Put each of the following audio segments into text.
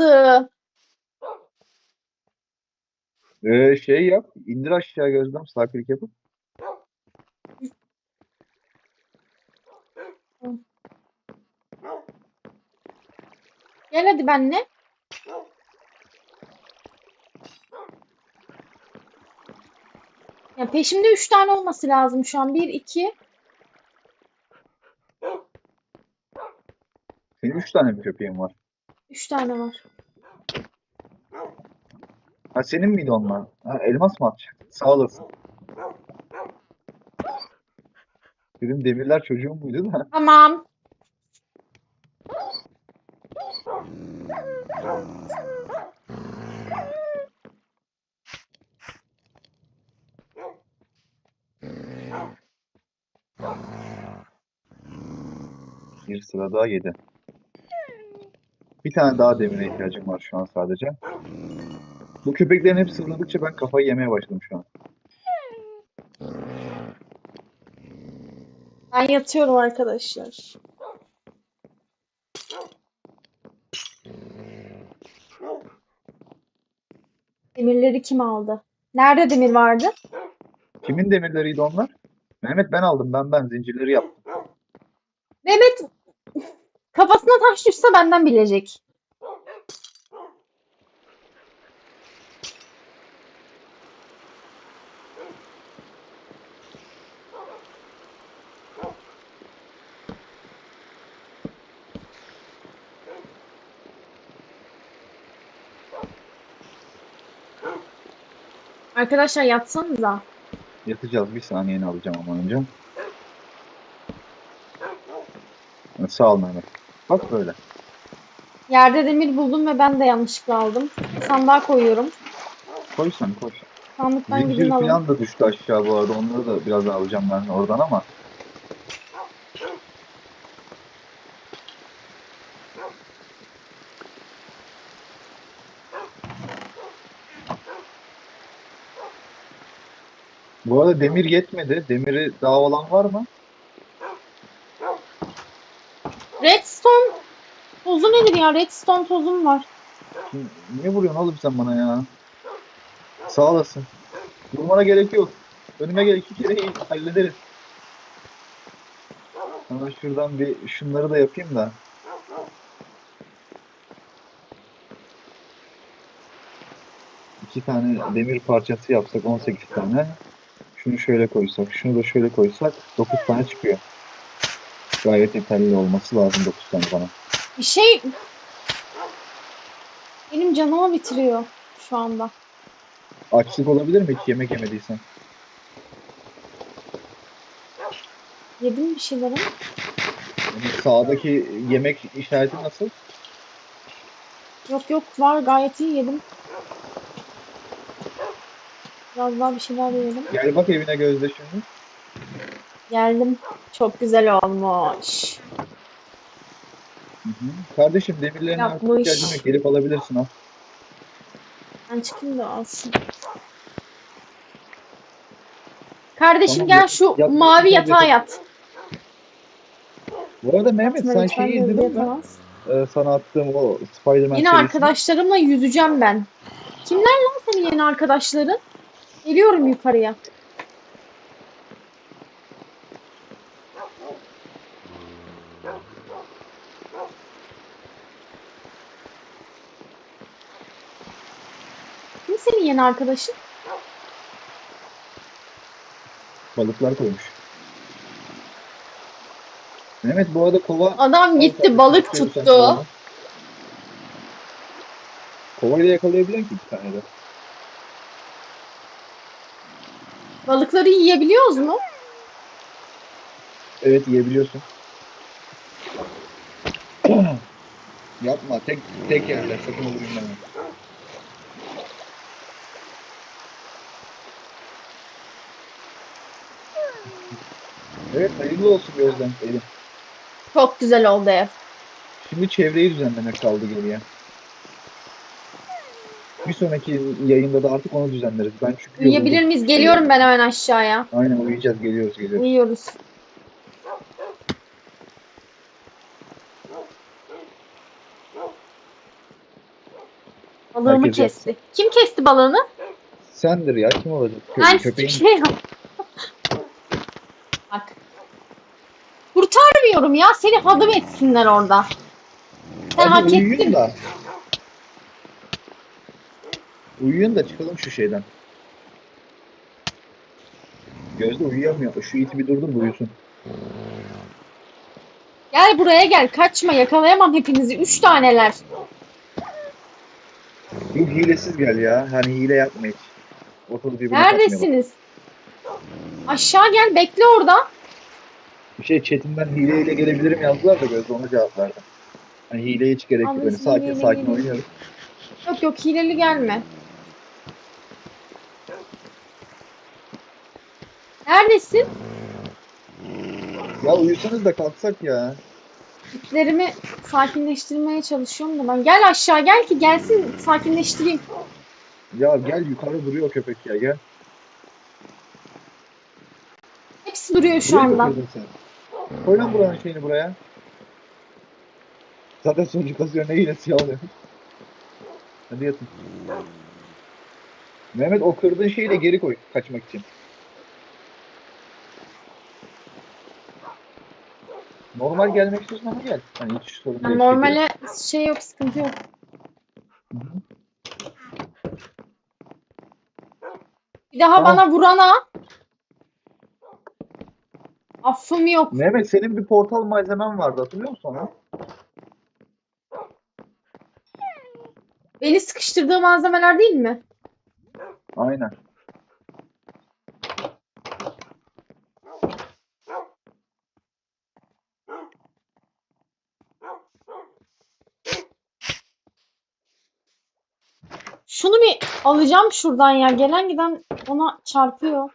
kaldı. Ee, şey yap. indir aşağı gözlem. Sağ klik yapıp. Gel hadi benimle. Ya peşimde 3 tane olması lazım şu an. 1, 2. Senin üç tane mi köpeğin var? 3 tane var. Ha senin miydi onlar? Ha, elmas mı atacak? Sağ olasın. Dedim demirler çocuğum muydu da. Tamam. Bir sıra daha yedi. Bir tane daha demire ihtiyacım var şu an sadece. Bu köpeklerin hepsi sırladıkça ben kafayı yemeye başladım şu an. Ben yatıyorum arkadaşlar. Demirleri kim aldı? Nerede demir vardı? Kimin demirleriydi onlar? Mehmet ben aldım. Ben ben zincirleri yaptım. Mehmet kafasına taş düşse benden bilecek. Arkadaşlar yatsanıza. Yatacağız. Bir saniyeni alacağım ama önce. Sağ ol Mehmet. Bak böyle. Yerde demir buldum ve ben de yanlışlıkla aldım. Sandığa koyuyorum. Koy sen koy. Sandıktan Zincir gidin alın. falan da düştü aşağı bu arada. Onları da biraz alacağım ben oradan ama. Bu arada demir yetmedi. Demiri daha olan var mı? Redstone tozu nedir ya? Redstone tozum var. Niye vuruyorsun oğlum sen bana ya? Sağ olasın. Vurmana gerek yok. Önüme gel iki kere iyi, hallederiz. Sana şuradan bir şunları da yapayım da. İki tane demir parçası yapsak 18 tane. Şunu şöyle koysak, şunu da şöyle koysak 9 tane çıkıyor. Gayet yeterli olması lazım 9 tane bana. Bir şey benim canımı bitiriyor şu anda. Açlık olabilir mi hiç yemek yemediysen? Yedim bir şeyleri. Yani sağdaki yemek işareti nasıl? Yok yok var gayet iyi yedim. Biraz daha bir şeyler yedim. Gel bak evine gözde şimdi. Geldim. Çok güzel olmuş. Hı. Kardeşim demirlerin artık Yapmış. ihtiyacın yok. Gelip alabilirsin al. Ben çıkayım da alsın. Kardeşim Tamam, gel yat- şu yat- mavi yat- yatağa yat. Bu arada Mehmet sen Lütfen şeyi böyle izledin mi? yatamaz. Ee, sana attığım o Spider-Man Yine serisini. arkadaşlarımla yüzeceğim ben. Kimler lan senin yeni arkadaşların? Geliyorum yukarıya. Arkadaşın? Balıklar koymuş. Mehmet bu arada kova... Adam gitti balık tuttu. Kovayla yakalayabiliyor ki bir tane de. Balıkları yiyebiliyoruz mu? Evet yiyebiliyorsun. Yapma tek tek yerler sakın olur. Evet hayırlı olsun Gözlem Elim. Çok güzel oldu ev. Şimdi çevreyi düzenlemek kaldı geriye. Bir sonraki yayında da artık onu düzenleriz. Ben çünkü Uyuyabilir yoruldum. miyiz? Geliyorum ben hemen aşağıya. Aynen uyuyacağız geliyoruz geliyoruz. Uyuyoruz. Balığımı Herkes kesti. Kim kesti balığını? Sendir ya kim olacak? Kö- Ben köpeğin şey yap. Bak. Kurtarmıyorum ya. Seni hadım etsinler orada. Sen Hadi hak uyuyun ettin. da. Uyuyun da çıkalım şu şeyden. Gözde uyuyamıyor. Şu iti bir durdur da uyusun. Gel buraya gel. Kaçma. Yakalayamam hepinizi. Üç taneler. Bir hilesiz gel ya. Hani hile yapma hiç. Ortalığı birbirine. Neredesiniz? Aşağı gel. Bekle orada. Bir şey chatinden hileyle gelebilirim yazdılar da Gözde ona cevap verdim. Hani hileye hiç gerek yok. Abi Hani sakin sakin gelelim. oynuyoruz. Yok yok hileli gelme. Neredesin? Ya uyusanız da kalksak ya. İtlerimi sakinleştirmeye çalışıyorum da ben. Gel aşağı gel ki gelsin sakinleştireyim. Ya gel yukarı duruyor köpek ya gel. Hepsi duruyor şu Buraya anda. sen. Koy lan buranın şeyini buraya. Zaten sonucu kasıyor ne hilesi alıyor. Hadi yatın. Mehmet o kırdığın şeyi de geri koy kaçmak için. Normal gelmek istiyorsan ama gel. Hani hiç sorun değil. normale şey yok sıkıntı yok. Hı hı. Bir daha Tamam. bana vurana affım yok. Mehmet senin bir portal malzemen vardı hatırlıyor musun onu? Beni sıkıştırdığı malzemeler değil mi? Aynen. Şunu bir alacağım şuradan ya. Gelen giden ona çarpıyor.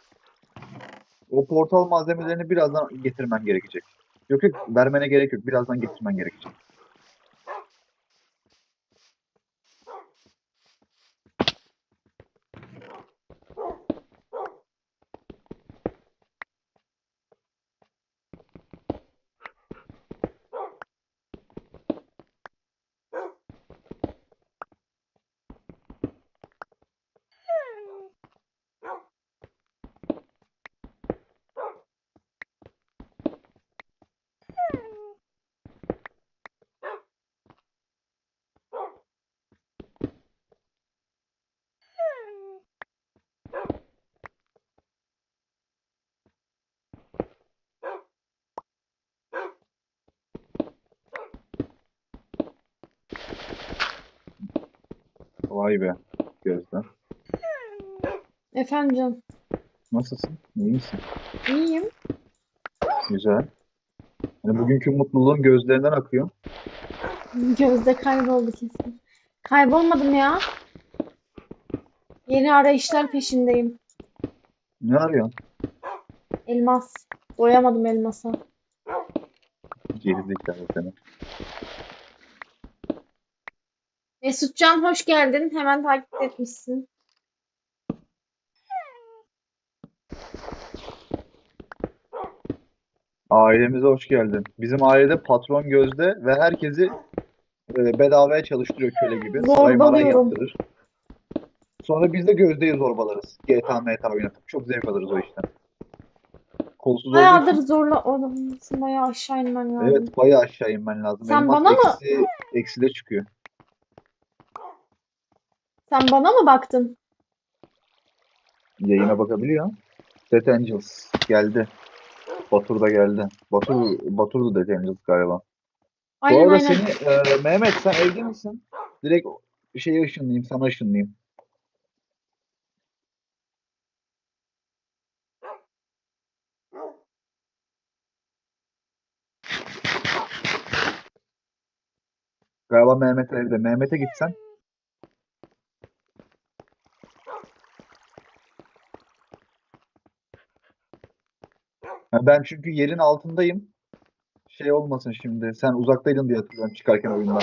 O portal malzemelerini birazdan getirmen gerekecek. Yok yok vermene gerek yok. Birazdan getirmen gerekecek. Vay be. Gözden. Efendim canım. Nasılsın? İyi misin? İyiyim. Güzel. Hani bugünkü mutluluğun gözlerinden akıyor. Gözde kayboldu kesin. Kaybolmadım ya. Yeni arayışlar peşindeyim. Ne arıyorsun? Elmas. Doyamadım elmasa. Gerizekalı seni. Mesutcan hoş geldin. Hemen takip etmişsin. Ailemize hoş geldin. Bizim ailede patron Gözde ve herkesi e, bedavaya çalıştırıyor köle gibi. Saray maray Zorbalıyorum. yaptırır. Sonra biz de Gözde'yi zorbalarız. GTA, MTA oynatıp. Çok zevk alırız o işten. Kolsuz olduğu Bayağıdır için. zorla olmasın. Bayağı aşağı inmen lazım. Evet bayağı aşağı inmen lazım. Sen bana mı- eksi, Ekside çıkıyor. Sen bana mı baktın? Yayına bakabiliyor. Death Angels geldi. Batur da geldi. Batur, Batur da Death Angels galiba. Bu Aynen arada aynen. seni e, Mehmet sen evde misin? Direkt şeye ışınlayayım, sana ışınlayayım. Galiba Mehmet evde. Mehmet'e gitsen. Ben çünkü yerin altındayım. Şey olmasın şimdi. Sen uzaktaydın diye hatırlıyorum çıkarken oyundan.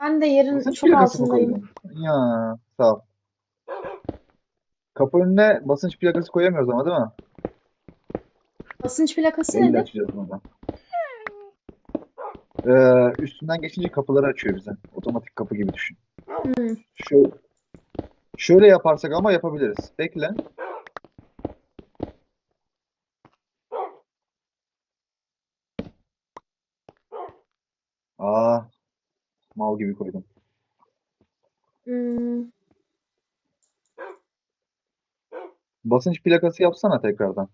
Ben de yerin Basınç çok plakası mı altındayım. koydun? Ya sağ ol. Kapı önüne basınç plakası koyamıyoruz ama değil mi? Basınç plakası Elle nedir? açacağız bunu. Ee, üstünden geçince kapıları açıyor bize. Otomatik kapı gibi düşün. Hmm. Şu şöyle yaparsak ama yapabiliriz. Bekle. Aa, mal gibi koydum. Hmm. Basınç plakası yapsana tekrardan.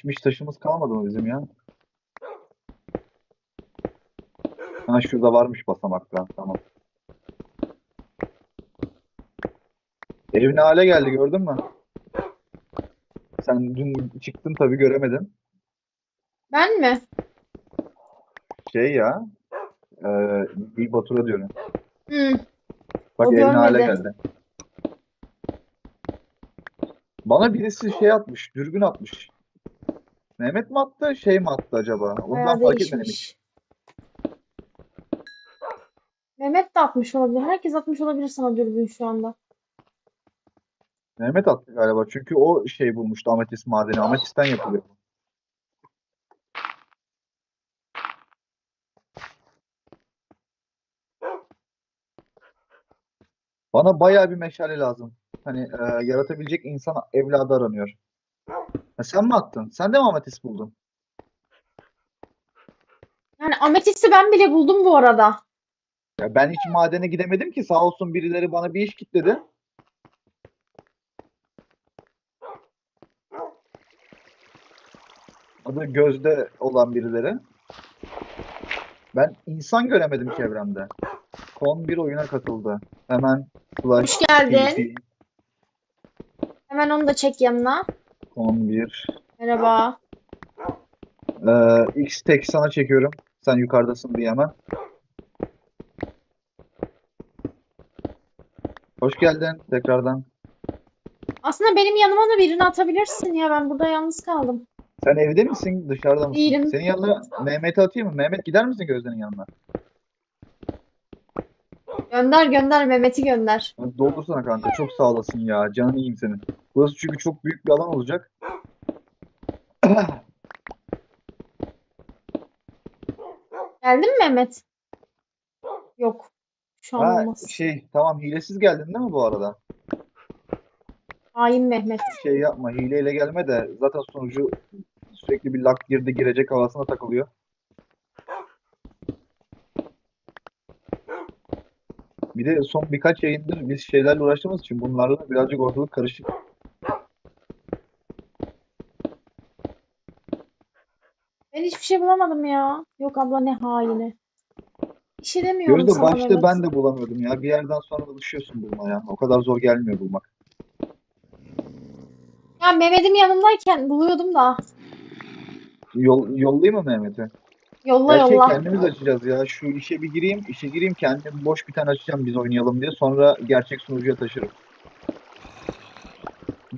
İçmiş taşımız kalmadı mı bizim ya? Ha şurada varmış basamakta. Tamam. Ev ne hale geldi gördün mü? Sen dün çıktın tabii göremedin. Ben mi? Şey ya. E, bir Batur'a diyorum. Hmm. Bak O ev ne hale görmedi. geldi. Bana birisi şey atmış. Dürbün atmış. Mehmet mi attı? Şey mi attı acaba? Onu ben Bayağı fark değişmiş. Mehmet de atmış olabilir. Herkes atmış olabilir sana dürbün şu anda. Mehmet attı galiba. Çünkü o şey bulmuştu ametist madeni. Ametistten yapılıyor. bu. Bana bayağı bir meşale lazım. Hani e, yaratabilecek insan evladı aranıyor. Ha, sen mi attın? Sen de mi ametist buldun? Yani ametisti ben bile buldum bu arada. Ya ben hiç madene gidemedim ki sağ olsun birileri bana bir iş kitledi. Adı Gözde olan birileri. Ben insan göremedim çevremde. Kon bir oyuna katıldı. Hemen slash Hoş geldin. Hemen onu da çek yanına. Kon bir. Merhaba. Ee, X tek sana çekiyorum. Sen yukarıdasın diye hemen. Hoş geldin tekrardan. Aslında benim yanıma da birini atabilirsin ya. Ben burada yalnız kaldım. Sen evde misin? Dışarıda mısın? Değilim. Senin yanına Mehmet'i atayım mı? Mehmet gider misin Gözde'nin yanına? Gönder gönder Mehmet'i gönder. Hadi Doldursana kanka. Çok sağ olasın ya. Canını yiyeyim senin. Burası çünkü çok büyük bir alan olacak. Geldin mi Mehmet? Yok. Şu an Ha, olmaz. şey tamam hilesiz geldin değil mi bu arada? Hain Mehmet. Şey yapma hileyle gelme de zaten sonucu sürekli bir lak girdi girecek havasına takılıyor. Bir de son birkaç yayındır biz şeylerle uğraştığımız için bunlarla birazcık ortalık karışık. Ben hiçbir şey bulamadım ya. Yok abla ne haini. Bir şey demiyorum Gözde sana başta Mehmet. ben de bulamıyordum ya. Bir yerden sonra alışıyorsun bulmaya. O kadar zor gelmiyor bulmak. Ya Mehmet'im yanımdayken buluyordum da. Yol, yollayayım mı Mehmet'i? Yolla Her şeyi yolla. kendimiz açacağız ya. Şu işe bir gireyim, işe gireyim kendim boş bir tane açacağım biz oynayalım diye. Sonra gerçek sunucuya taşırım.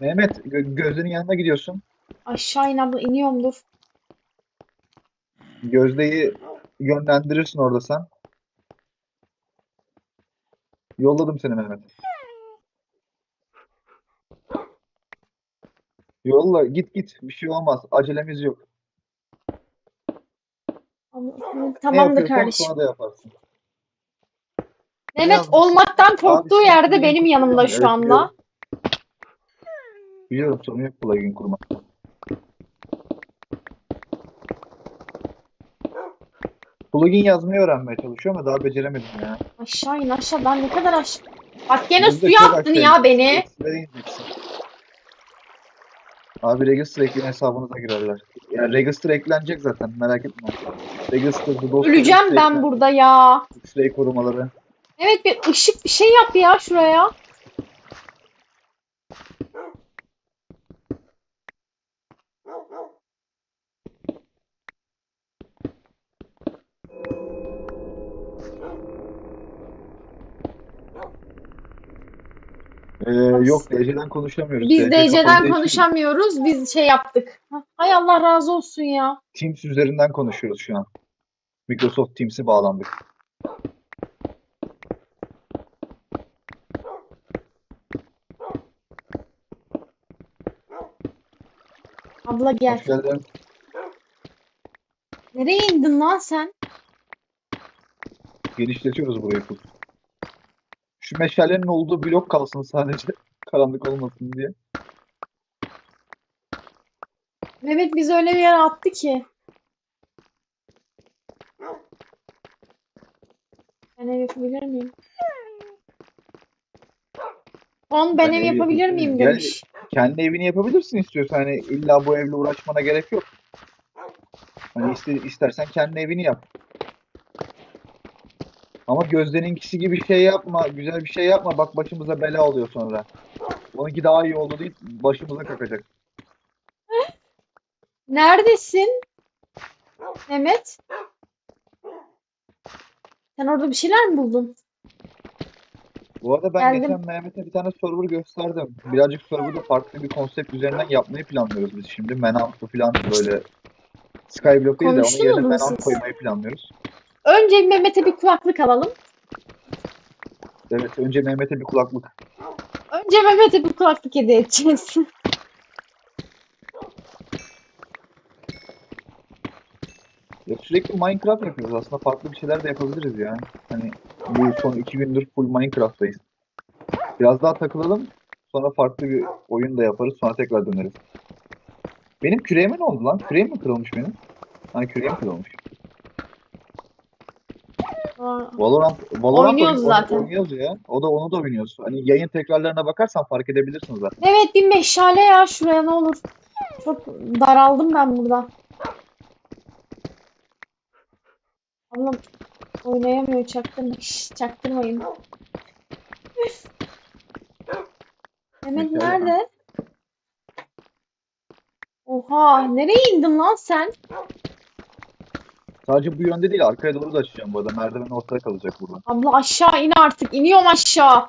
Mehmet, Gö- Gözde'nin yanına gidiyorsun. Aşağı in abla iniyorum dur. Gözde'yi yönlendirirsin orada sen. Yolladım seni Mehmet. Yolla, git git. Bir şey olmaz. Acelemiz yok. Tamamdır kardeşim. sonra da yaparsın. Mehmet yazmışsın? olmaktan korktuğu Abi, yerde benim plugin yanımda şu anda. biliyorum. Sorun yok plugin kurmakta. Plugin yazmayı öğrenmeye çalışıyorum ama daha beceremedim ya. Aşağı in aşağı. Ben ne kadar aşağı. Bak gene Biz suya attın ya beni. Abi Register ekleyen hesabınıza girerler. Yani Register eklenecek zaten merak etme. Register'da dostlar Öleceğim ben burada ya. X-ray korumaları. Evet bir ışık bir şey yap ya şuraya. yok DC'den konuşamıyoruz. Biz DC'den konuşamıyoruz. Biz şey yaptık. Hay Allah razı olsun ya. Teams üzerinden konuşuyoruz şu an. Microsoft Teams'e bağlandık. Abla gel. Hoş geldin. Nereye indin lan sen? Genişletiyoruz burayı. Şu meşalenin olduğu blok kalsın sadece. Karanlık olmasın diye. Mehmet bizi öyle bir yere attı ki. Ben ev yapabilir miyim? On ben, Ben ev ev yapabilir yapabilirim. miyim Gel- demiş. Kendi evini yapabilirsin istiyorsan. Hani illa bu evle uğraşmana gerek yok. Hani iste, istersen kendi evini yap. Ama Gözde'ninkisi gibi şey yapma. Güzel bir şey yapma. Bak başımıza bela oluyor sonra. Onunki daha iyi oldu değil. Başımıza kakacak. Neredesin? Mehmet? Sen orada bir şeyler mi buldun? Bu arada ben Geldim. geçen Mehmet'e bir tane server gösterdim. Birazcık serverda farklı bir konsept üzerinden yapmayı planlıyoruz biz şimdi. Manhunt'lı falan böyle Skyblock değil de onun Konuştunuz yerine mu Manhunt siz? koymayı planlıyoruz. Önce Mehmet'e bir kulaklık alalım. Evet önce Mehmet'e bir kulaklık. Önce Mehmet'e bir kulaklık hediye edeceğiz. Ya sürekli Minecraft yapıyoruz. Aslında farklı bir şeyler de yapabiliriz ya. Hani bu son iki gündür full Minecraft'tayız. Biraz daha takılalım. Sonra farklı bir oyun da yaparız. Sonra tekrar döneriz. Benim küreğime ne oldu lan? Küreğim mi kırılmış benim? Hani küreğim kırılmış. Valorant, Valorant Oynuyoruz oyun- zaten. oynuyoruz ya. O da onu da oynuyoruz. Hani yayın tekrarlarına bakarsan fark edebilirsin zaten. Mehmet bir meşale ya şuraya ne olur. Çok daraldım ben burada. Ablam oynayamıyor çaktırma. Şş, çaktırmayın. Mehmet Meşale nerede? Oha nereye indin lan sen? Sadece bu yönde değil arkaya doğru da açacağım bu arada. Merdiven ortada kalacak burada. Abla aşağı in artık. İniyorum aşağı.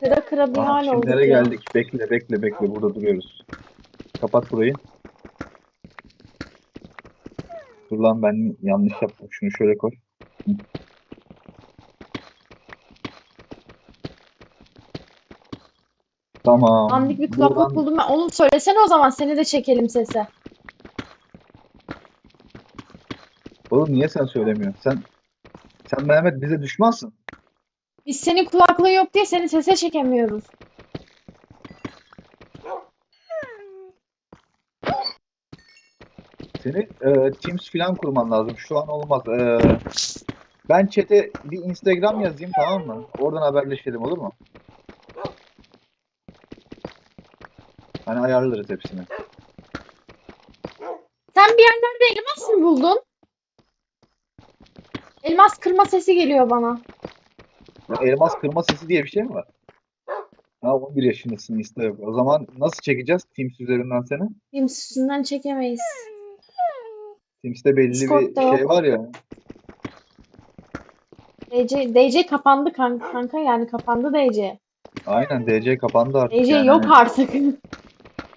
Kıra kıra bir hal olduk şimdilere ya. geldik. Bekle bekle bekle burada duruyoruz. Kapat burayı. Dur lan ben yanlış yaptım. Şunu şöyle koy. Tamam. Dandik bir kulaklık Buradan- buldum ben. Oğlum söylesene o zaman seni de çekelim sese. Oğlum niye sen söylemiyorsun? Sen sen Mehmet bize düşmansın. Biz senin kulaklığın yok diye seni sese çekemiyoruz. Senin e, Teams falan kurman lazım. Şu an olmaz. E, ben chat'e bir Instagram yazayım tamam mı? Oradan haberleşelim olur mu? Hani ayarlarız hepsini. Sen bir yerlerde elmas mı buldun? Elmas kırma sesi geliyor bana. Ya elmas kırma sesi diye bir şey mi var? Ha 11 yaşındasın yok. O zaman nasıl çekeceğiz Teams üzerinden seni? Teams üstünden çekemeyiz. Teams'te belli bir Discord'da şey yok. var ya. DC, DC kapandı kanka, kanka yani kapandı DC. Aynen DC kapandı artık DC yani. yok artık.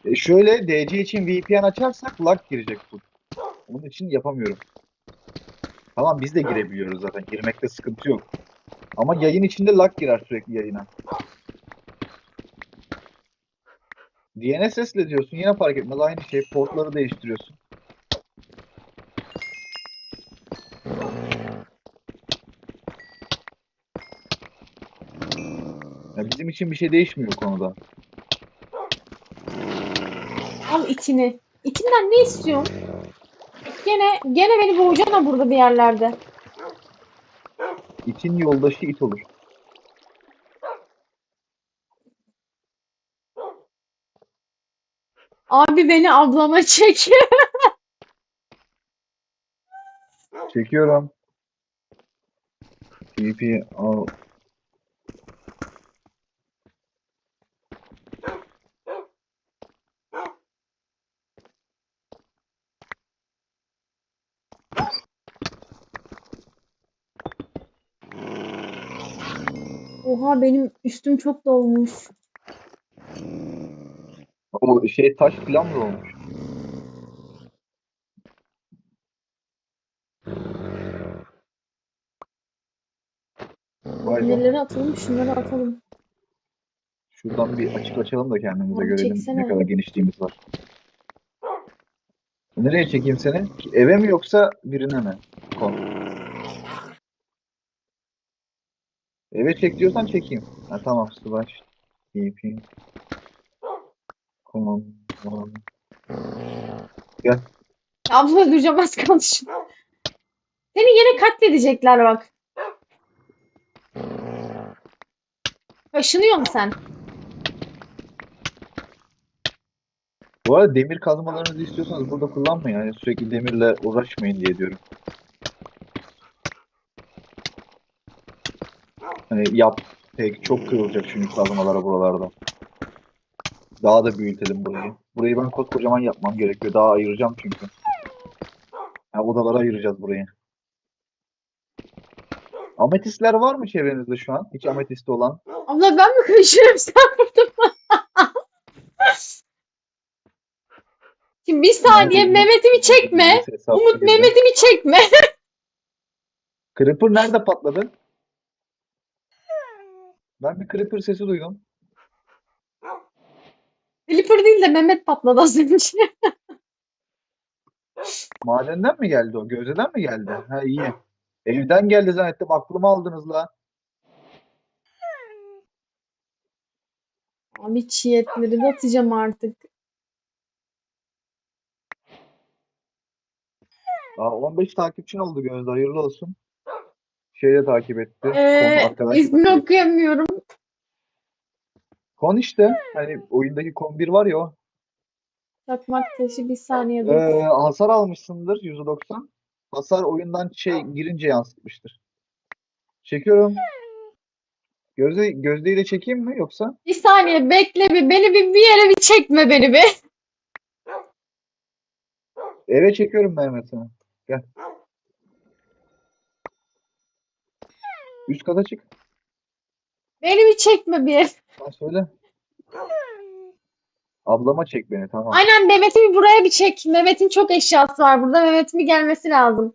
E şöyle DC için VPN açarsak lag girecek bu. Onun için yapamıyorum. Tamam biz de girebiliyoruz zaten. Girmekte sıkıntı yok. Ama yayın içinde lag girer sürekli yayına. DNSS ile diyorsun yine fark etmez. Aynı şey. Portları değiştiriyorsun. Ya bizim için bir şey değişmiyor bu konuda. Al itini. İtinden ne istiyorsun? Gene gene beni boğacaksın burada bir yerlerde. İtin yoldaşı it olur. Abi beni ablama çek. Çekiyorum. TP al. Oha benim üstüm çok dolmuş. O şey taş falan mı olmuş? Vay atalım? Şunları atalım. Şuradan bir açık açalım da kendimize Abi görelim çeksene. ne kadar genişliğimiz var. Nereye çekeyim seni? Eve mi yoksa birine mi? Eve çek diyorsan çekeyim. Ha, tamam slash TP Kon. kon. Gel. Abla öldüreceğim az kaldı. Seni yine katledecekler bak. Kaşınıyor musun sen? Bu arada demir kazmalarınızı istiyorsanız burada kullanmayın. Yani sürekli demirle uğraşmayın diye diyorum. Hani yap pek çok kırılacak çünkü kazmalara buralarda. Daha da büyütelim burayı. Burayı ben koskocaman yapmam gerekiyor. Daha ayıracağım çünkü. Yani odalara ayıracağız burayı. Ametistler var mı çevrenizde şu an? Hiç ametisti olan? Abla ben mi konuşuyorum sen burada mı? Şimdi bir saniye? Mehmet'imi çekme. Umut. Mehmet'imi çekme. Creeper nerede patladı? Ben bir Creeper sesi duydum. Flipper değil de Mehmet patladı az önce. Madenden mi geldi o? Gözde'den mi geldi? Ha iyi. Evden geldi zannettim. Aklımı aldınız la. Abi çiğ etleri de atacağım artık. Aa, 15 takipçin oldu Gözde. Hayırlı olsun. Şey de takip etti. Ee, ismini okuyamıyorum. Kon işte. Hani oyundaki kon 1 var ya o. Çakmak taşı bir saniye dur. Ee, hasar almışsındır %90. Hasar oyundan şey girince yansıtmıştır. Çekiyorum. Gözde, Gözde'yi de çekeyim mi yoksa? Bir saniye bekle bir. Beni bir, bir yere bir çekme beni bir. Eve çekiyorum Mehmet'i. Gel. Üst kata çık. Beni bir çekme bir. Ha, söyle. Ablama çek beni tamam. Aynen Mehmet'i bir buraya bir çek. Mehmet'in çok eşyası var burada. Mehmet'in bir gelmesi lazım.